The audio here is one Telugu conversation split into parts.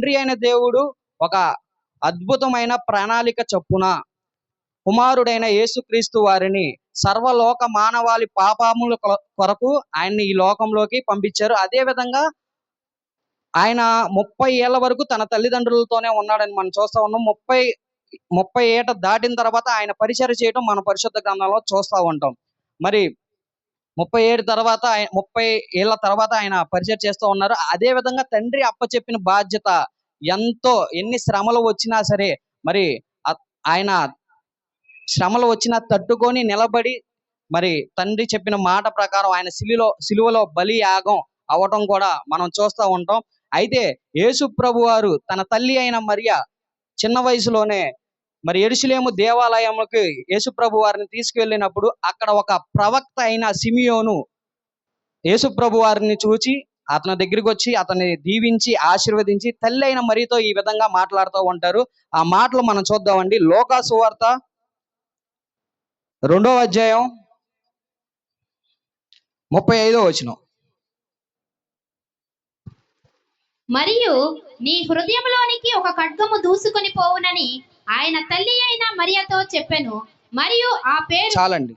తండ్రి అయిన దేవుడు ఒక అద్భుతమైన ప్రణాళిక చొప్పున కుమారుడైన యేసుక్రీస్తు వారిని సర్వలోక మానవాళి పాపముల కొ- కొరకు ఆయన్ని ఈ లోకంలోకి పంపించారు. అదే విధంగా ఆయన ముప్పై ఏళ్ళ వరకు తన తల్లిదండ్రులతోనే ఉన్నాడని మనం చూస్తా ఉన్నాం. ముప్పై ముప్పై ఏట దాటిన తర్వాత ఆయన పరిచయం చేయడం మన పరిశుద్ధ గ్రంథంలో చూస్తూ ఉంటాం. మరి ముప్పై ఏడు తర్వాత ముప్పై ఏళ్ళ తర్వాత ఆయన పరిచయం చేస్తూ ఉన్నారు. అదే విధంగా తండ్రి అప్పచెప్పిన బాధ్యత ఎంతో ఎన్ని శ్రమలు వచ్చినా సరే మరి ఆయన శ్రమలు వచ్చినా తట్టుకొని నిలబడి మరి తండ్రి చెప్పిన మాట ప్రకారం ఆయన సిలిలో సిలువలో బలి యాగం అవటం కూడా మనం చూస్తూ ఉంటాం. అయితే యేసు ప్రభు వారు తన తల్లి అయిన మరియ చిన్న వయసులోనే మరి ఎరుసలేము దేవాలయముకి యేసు ప్రభు వారిని తీసుకెళ్ళినప్పుడు అక్కడ ఒక ప్రవక్త అయిన సిమియోను యేసుప్రభు వారిని చూచి అతని దగ్గరికి వచ్చి అతన్ని దీవించి ఆశీర్వదించి తల్లి అయిన మరీతో ఈ విధంగా మాట్లాడుతూ ఉంటారు. ఆ మాటలు మనం చూద్దామండి. లోకాసువార్త సువార్త అధ్యాయం ముప్పై ఐదో వచనం. మరియు నీ హృదయంలోనికి ఒక ఖడ్గము దూసుకొని పోవునని ఆయన తల్లి అయిన మరియతో చెప్పాను మరియు ఆ పేరు చాలండి.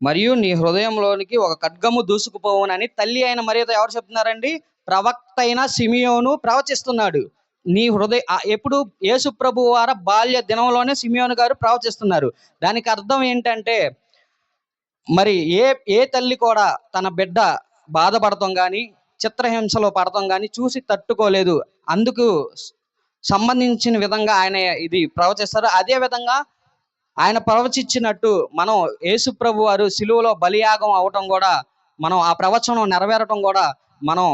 మరియు నీ హృదయంలోనికి ఒక ఖడ్గము దూసుకుపోవునని తల్లి అయిన మరియతో ఎవరు చెప్తున్నారండి? ప్రవక్త అయిన సిమియోను ప్రవచిస్తున్నాడు. నీ హృదయ ఎప్పుడు యేసు ప్రభు వార బాల్య దినంలోనే సిమియోను గారు ప్రవచిస్తున్నారు. దానికి అర్థం ఏంటంటే మరి ఏ ఏ తల్లి కూడా తన బిడ్డ బాధపడతాం కానీ చిత్రహింసలో పడతాం కానీ చూసి తట్టుకోలేదు. అందుకు సంబంధించిన విధంగా ఆయన ఇది ప్రవచిస్తారు. అదే విధంగా ఆయన ప్రవచించినట్టు మనం యేసు ప్రభు వారు సిలువలో బలియాగం అవటం కూడా మనం ఆ ప్రవచనం నెరవేరటం కూడా మనం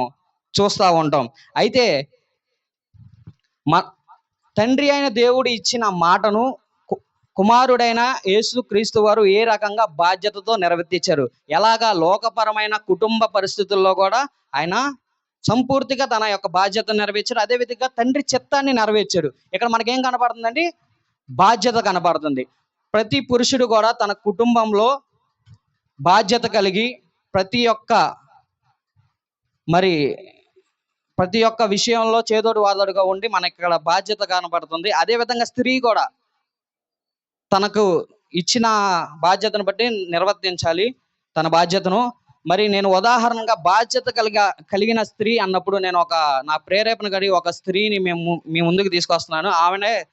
చూస్తూ ఉంటాం. అయితే మ తండ్రి అయిన దేవుడు ఇచ్చిన మాటను కు- కుమారుడైన యేసు క్రీస్తు వారు ఏ రకంగా బాధ్యతతో నెరవేర్తించారు ఎలాగా లోకపరమైన కుటుంబ పరిస్థితుల్లో కూడా ఆయన సంపూర్తిగా తన యొక్క బాధ్యత నెరవేర్చారు అదే విధంగా తండ్రి చిత్తాన్ని నెరవేర్చారు ఇక్కడ మనకేం కనపడుతుందండి బాధ్యత కనపడుతుంది ప్రతి పురుషుడు కూడా తన కుటుంబంలో బాధ్యత కలిగి ప్రతి ఒక్క మరి ప్రతి ఒక్క విషయంలో చేదోడు వాదోడుగా ఉండి మనకి ఇక్కడ బాధ్యత కనపడుతుంది అదే విధంగా స్త్రీ కూడా తనకు ఇచ్చిన బాధ్యతను బట్టి నిర్వర్తించాలి. తన బాధ్యతను మరి నేను ఉదాహరణగా బాధ్యత కలిగ కలిగిన స్త్రీ అన్నప్పుడు నేను ఒక నా ప్రేరేపణ కలిగి ఒక స్త్రీని మేము మీ ముందుకు తీసుకొస్తున్నాను. ఆమెనే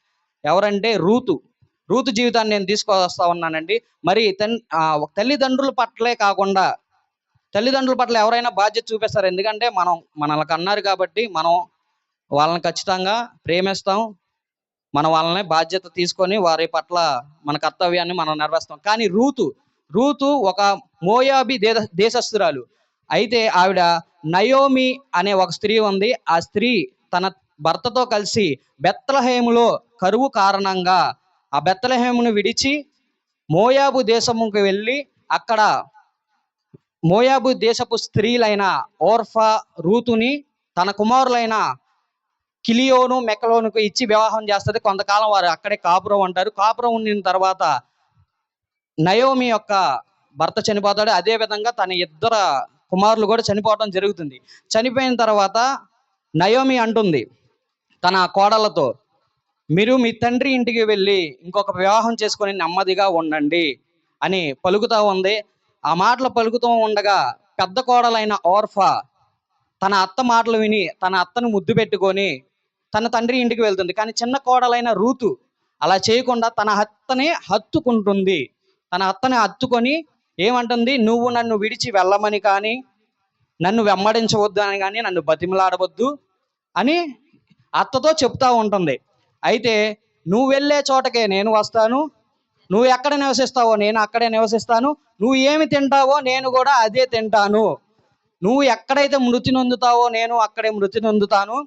ఎవరంటే రూతు. రూతు జీవితాన్ని నేను తీసుకొస్తా ఉన్నానండి. మరి తన్ ఆ, తల్లిదండ్రుల పట్లే కాకుండా తల్లిదండ్రుల పట్ల ఎవరైనా బాధ్యత చూపిస్తారు. ఎందుకంటే మనం మనల్ని అన్నారు కాబట్టి మనం వాళ్ళని ఖచ్చితంగా ప్రేమిస్తాం. మనం వాళ్ళని బాధ్యత తీసుకొని వారి పట్ల మన కర్తవ్యాన్ని మనం నెరవేరుస్తాం. కానీ రూతు రూతు ఒక మోయాబి దే దేశస్థురాలు. అయితే ఆవిడ నయోమి అనే ఒక స్త్రీ ఉంది. ఆ స్త్రీ తన భర్తతో కలిసి బెత్తలహేములో కరువు కారణంగా ఆ బెత్తలహేమును విడిచి మోయాబు దేశముకు వెళ్ళి అక్కడ మోయాబు దేశపు స్త్రీలైన ఓర్ఫా రూతుని తన కుమారులైన కిలియోను మెక్కలోనుకు ఇచ్చి వివాహం చేస్తుంది. కొంతకాలం వారు అక్కడే కాపురం అంటారు. కాపురం ఉండిన తర్వాత నయోమి యొక్క భర్త చనిపోతాడు. అదే విధంగా తన ఇద్దరు కుమారులు కూడా చనిపోవడం జరుగుతుంది. చనిపోయిన తర్వాత నయోమి అంటుంది తన కోడలతో మీరు మీ తండ్రి ఇంటికి వెళ్ళి ఇంకొక వివాహం చేసుకొని నెమ్మదిగా ఉండండి అని పలుకుతూ ఉంది. ఆ మాటలు పలుకుతూ ఉండగా పెద్ద కోడలైన ఓర్ఫా తన అత్త మాటలు విని తన అత్తను ముద్దు పెట్టుకొని తన తండ్రి ఇంటికి వెళ్తుంది. కానీ చిన్న కోడలైన రూతు అలా చేయకుండా తన అత్తని హత్తుకుంటుంది. తన అత్తని హత్తుకొని ఏమంటుంది? నువ్వు నన్ను విడిచి వెళ్ళమని కానీ నన్ను వెంబడించవద్దు అని కానీ నన్ను బతిమలాడవద్దు అని అత్తతో చెప్తా ఉంటుంది. అయితే నువ్వు వెళ్ళే చోటకే నేను వస్తాను. నువ్వు ఎక్కడ నివసిస్తావో నేను అక్కడే నివసిస్తాను. నువ్వు ఏమి తింటావో నేను కూడా అదే తింటాను. నువ్వు ఎక్కడైతే మృతి నొందుతావో నేను అక్కడే మృతి నొందుతాను.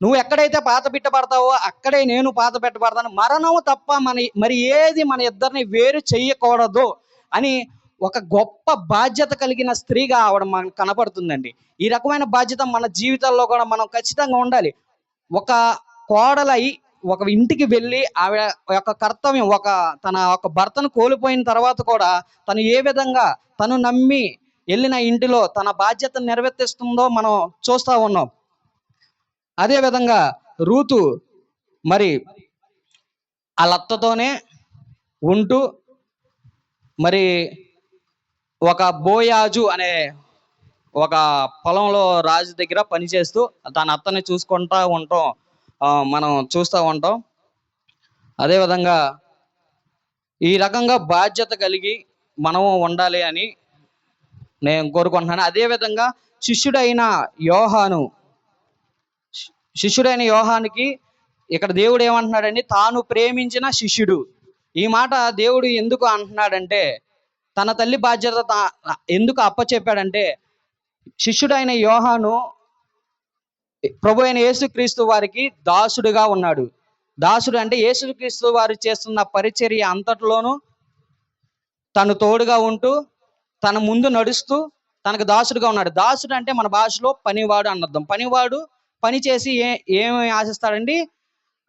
నువ్వు ఎక్కడైతే పాత పెట్టబడతావో అక్కడే నేను పాత పెట్టబడతాను మరణం తప్ప మన మరి ఏది మన ఇద్దరిని వేరు చెయ్యకూడదు అని ఒక గొప్ప బాధ్యత కలిగిన స్త్రీగా ఆవిడ మనకు కనపడుతుందండి. ఈ రకమైన బాధ్యత మన జీవితాల్లో కూడా మనం ఖచ్చితంగా ఉండాలి. ఒక కోడలై ఒక ఇంటికి వెళ్ళి ఆవిడ యొక్క కర్తవ్యం ఒక తన ఒక భర్తను కోల్పోయిన తర్వాత కూడా తను ఏ విధంగా తను నమ్మి వెళ్ళిన ఇంటిలో తన బాధ్యతను నెరవేర్తిస్తుందో మనం చూస్తూ ఉన్నాం. అదేవిధంగా రూతు మరి ఆ లత్తతోనే ఉంటూ మరి ఒక బోయాజు అనే ఒక పొలంలో రాజు దగ్గర పనిచేస్తూ తన అత్తని చూసుకుంటా ఉంటాం మనం చూస్తూ ఉంటాం. అదేవిధంగా ఈ రకంగా బాధ్యత కలిగి మనము ఉండాలి అని నేను కోరుకుంటున్నాను. అదేవిధంగా శిష్యుడైన యోహాను శిష్యుడైన యోహానికి ఇక్కడ దేవుడు ఏమంటున్నాడండి తాను ప్రేమించిన శిష్యుడు. ఈ మాట దేవుడు ఎందుకు అంటున్నాడంటే తన తల్లి బాధ్యత తా- ఎందుకు అప్పచెప్పాడంటే శిష్యుడైన యోహాను ప్రభు అయిన యేసుక్రీస్తు వారికి దాసుడుగా ఉన్నాడు. దాసుడు అంటే యేసుక్రీస్తు వారు చేస్తున్న పరిచర్య అంతటిలోనూ తను తోడుగా ఉంటూ తన ముందు నడుస్తూ తనకు దాసుడుగా ఉన్నాడు. దాసుడు అంటే మన భాషలో పనివాడు అన్నర్థం. పనివాడు పని చేసి ఏ ఏమి ఆశిస్తాడండి?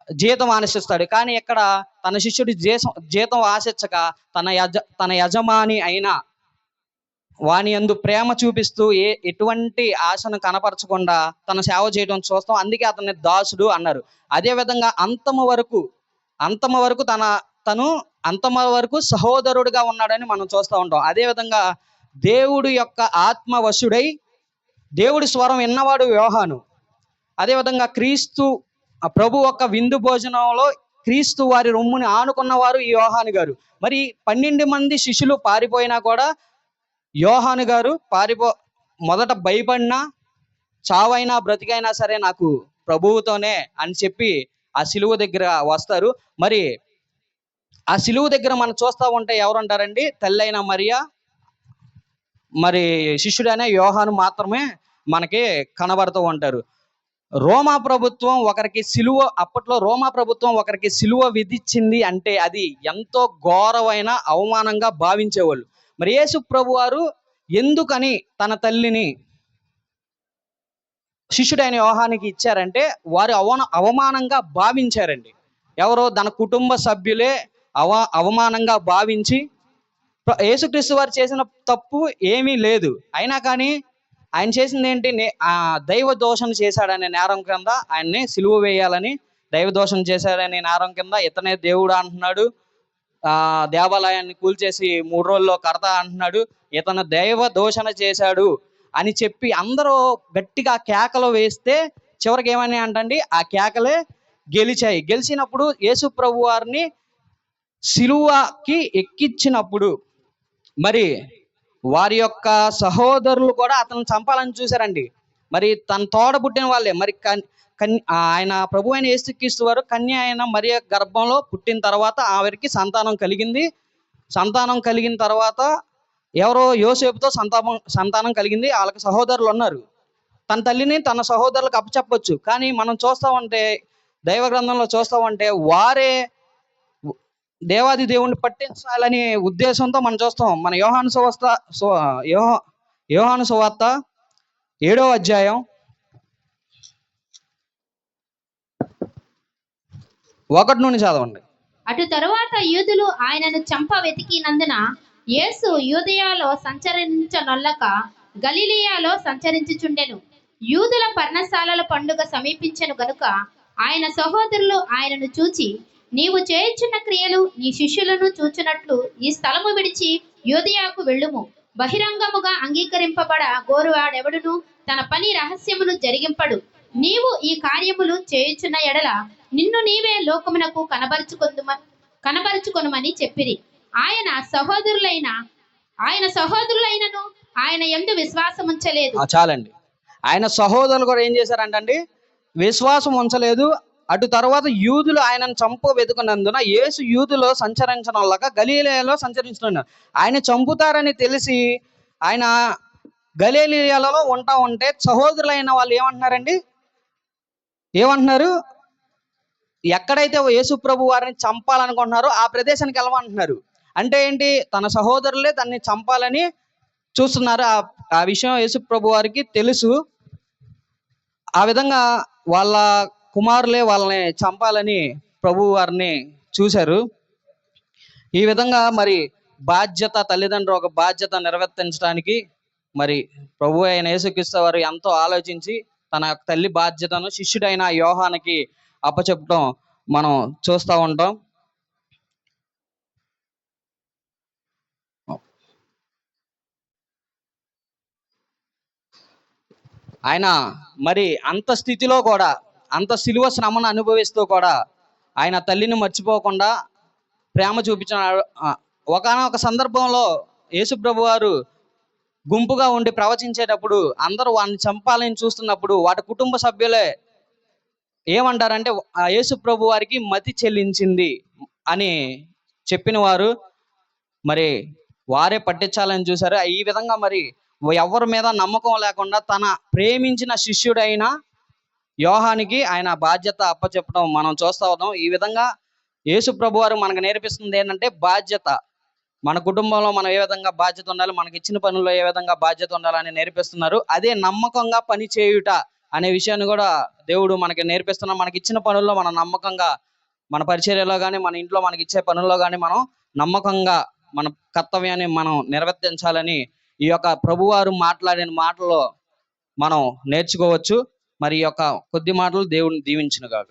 జీతం ఆశిస్తాడు. కానీ ఇక్కడ తన శిష్యుడి జీతం జీతం ఆశించక తన యజ తన యజమాని అయినా వాని యందు ప్రేమ చూపిస్తూ ఏ ఎటువంటి ఆశను కనపరచకుండా తన సేవ చేయడం చూస్తాం. అందుకే అతన్ని దాసుడు అన్నారు. అదే విధంగా అంతము వరకు అంతము వరకు తన తను అంతమ వరకు సహోదరుడిగా ఉన్నాడని మనం చూస్తూ ఉంటాం. అదే విధంగా దేవుడు యొక్క ఆత్మవశుడై దేవుడి స్వరం విన్నవాడు వ్యవహాను అదేవిధంగా క్రీస్తు ఆ ప్రభు యొక్క విందు భోజనంలో క్రీస్తు వారి రొమ్ముని ఆనుకున్నవారు ఈ యోహాను గారు. మరి పన్నెండు మంది శిష్యులు పారిపోయినా కూడా యోహాను గారు పారిపో మొదట భయపడినా చావైనా బ్రతికైనా సరే నాకు ప్రభువుతోనే అని చెప్పి ఆ సిలువ దగ్గర వస్తారు. మరి ఆ సిలువు దగ్గర మనం చూస్తూ ఉంటే ఎవరుంటారండి? తెల్లైన మరియా మరి శిష్యుడనే యోహాను మాత్రమే మనకి కనబడుతూ ఉంటారు. రోమా ప్రభుత్వం ఒకరికి సిలువ అప్పట్లో రోమా ప్రభుత్వం ఒకరికి సిలువ విధించింది అంటే అది ఎంతో ఘోరమైన అవమానంగా భావించేవాళ్ళు. మరి యేసు ప్రభు వారు ఎందుకని తన తల్లిని శిష్యుడైన వ్యవహానికి ఇచ్చారంటే వారు అవన అవమానంగా భావించారండి. ఎవరో తన కుటుంబ సభ్యులే అవ అవమానంగా భావించి యేసుక్రీస్తు వారు చేసిన తప్పు ఏమీ లేదు. అయినా కానీ ఆయన చేసింది ఏంటి నే- ఆ దైవ దోషం చేశాడనే నేరం కింద ఆయన్ని సిలువ వేయాలని దైవ దోషం చేశాడనే నేరం కింద ఇతనే దేవుడు అంటున్నాడు. ఆ దేవాలయాన్ని కూల్చేసి మూడు రోజుల్లో కడతా అంటున్నాడు. ఇతను దైవ దోషణ చేశాడు అని చెప్పి అందరూ గట్టిగా కేకలు వేస్తే చివరికి ఏమని అంటండి? ఆ కేకలే గెలిచాయి. గెలిచినప్పుడు యేసు ప్రభు వారిని సిలువకి ఎక్కించినప్పుడు మరి వారి యొక్క సహోదరులు కూడా అతను చంపాలని చూశారండి. మరి తన తోడ పుట్టిన వాళ్ళే. మరి కన్ కన్- ఆయన ప్రభు అయిన యేసుక్రీస్తు వారు కన్య అయిన మరి గర్భంలో పుట్టిన తర్వాత ఆవిరికి సంతానం కలిగింది. సంతానం కలిగిన తర్వాత ఎవరో యోసేపుతో సంతాపం సంతానం కలిగింది. వాళ్ళకి సహోదరులు ఉన్నారు. తన తల్లిని తన సహోదరులకు అప్పచెప్పచ్చు. కానీ మనం చూస్తామంటే దైవ గ్రంథంలో చూస్తామంటే వారే దేవాది దేవుణ్ణి పట్టించాలనే ఉద్దేశంతో మనం చూస్తాం. మన యోహాను సువార్త యోహాను సువార్త ఏడో అధ్యాయం ఒకటి నుండి చదవండి. అటు తరువాత యూదులు ఆయనను చంప వెతికినందున యేసు యూదయాలో సంచరించనొల్లక గలిలియాలో సంచరించుచుండెను. యూదుల పర్ణశాలల పండుగ సమీపించను గనుక ఆయన సహోదరులు ఆయనను చూచి నీవు చేయుచున్న క్రియలు నీ శిష్యులను చూచునట్లు ఈ స్థలము విడిచి యోధియాకు వెళ్ళుము. బహిరంగముగా అంగీకరింపబడ గోరువాడెవడును తన పని రహస్యమును జరిగింపడు. నీవు ఈ కార్యములు చేయుచున్న ఎడల నిన్ను నీవే లోకమునకు కనబరుచుకొందుమ కనబరుచుకొనుమని చెప్పిరి. ఆయన సహోదరులైన ఆయన సహోదరులైనను ఆయన ఎందు విశ్వాసం ఉంచలేదు చాలండి. ఆయన సహోదరులు కూడా ఏం చేశారంటండి? విశ్వాసం ఉంచలేదు అటు తర్వాత యూదులు ఆయనను చంపు వెతుకున్నందున యేసు యూదులో సంచరించడం వల్ల గలీలయలో సంచరించుతున్నారు ఆయన చంపుతారని తెలిసి ఆయన గలీలియాలలో ఉంటా ఉంటే సహోదరులైన వాళ్ళు ఏమంటున్నారండి? ఏమంటున్నారు? ఎక్కడైతే యేసు ప్రభు వారిని చంపాలనుకుంటున్నారో ఆ ప్రదేశానికి వెళ్ళమంటున్నారు. అంటే ఏంటి? తన సహోదరులే తన్ని చంపాలని చూస్తున్నారు. ఆ ఆ విషయం యేసు ప్రభు వారికి తెలుసు. ఆ విధంగా వాళ్ళ కుమారులే వాళ్ళని చంపాలని ప్రభు వారిని చూశారు. ఈ విధంగా మరి బాధ్యత తల్లిదండ్రులు ఒక బాధ్యత నిర్వర్తించడానికి మరి ప్రభు అయిన యేసుక్రీస్తు వారు ఎంతో ఆలోచించి తన యొక్క తల్లి బాధ్యతను శిష్యుడైన యోహానికి అప్పచెప్పడం మనం చూస్తూ ఉంటాం. ఆయన మరి అంత స్థితిలో కూడా అంత సిలువ శ్రమను అనుభవిస్తూ కూడా ఆయన తల్లిని మర్చిపోకుండా ప్రేమ చూపించిన ఒకనొక సందర్భంలో యేసుప్రభు వారు గుంపుగా ఉండి ప్రవచించేటప్పుడు అందరూ వాడిని చంపాలని చూస్తున్నప్పుడు వాటి కుటుంబ సభ్యులే ఏమంటారంటే ఆ యేసు ప్రభు వారికి మతి చెల్లించింది అని చెప్పిన వారు మరి వారే పట్టించాలని చూశారు. ఈ విధంగా మరి ఎవరి మీద నమ్మకం లేకుండా తన ప్రేమించిన శిష్యుడైన యోహానికి ఆయన బాధ్యత అప్పచెప్పడం మనం చూస్తా ఉన్నాం. ఈ విధంగా యేసు ప్రభు వారు మనకు నేర్పిస్తుంది ఏంటంటే బాధ్యత. మన కుటుంబంలో మనం ఏ విధంగా బాధ్యత ఉండాలి మనకి ఇచ్చిన పనుల్లో ఏ విధంగా బాధ్యత ఉండాలని నేర్పిస్తున్నారు. అదే నమ్మకంగా పని చేయుట అనే విషయాన్ని కూడా దేవుడు మనకి నేర్పిస్తున్నాం మనకి ఇచ్చిన పనుల్లో మనం నమ్మకంగా మన పరిచర్యలో కానీ మన ఇంట్లో మనకి ఇచ్చే పనుల్లో కానీ మనం నమ్మకంగా మన కర్తవ్యాన్ని మనం నిర్వర్తించాలని ఈ యొక్క ప్రభువారు మాట్లాడిన మాటల్లో మనం నేర్చుకోవచ్చు. మరి యొక్క కొద్ది మాటలు దేవుడిని దీవించును గాక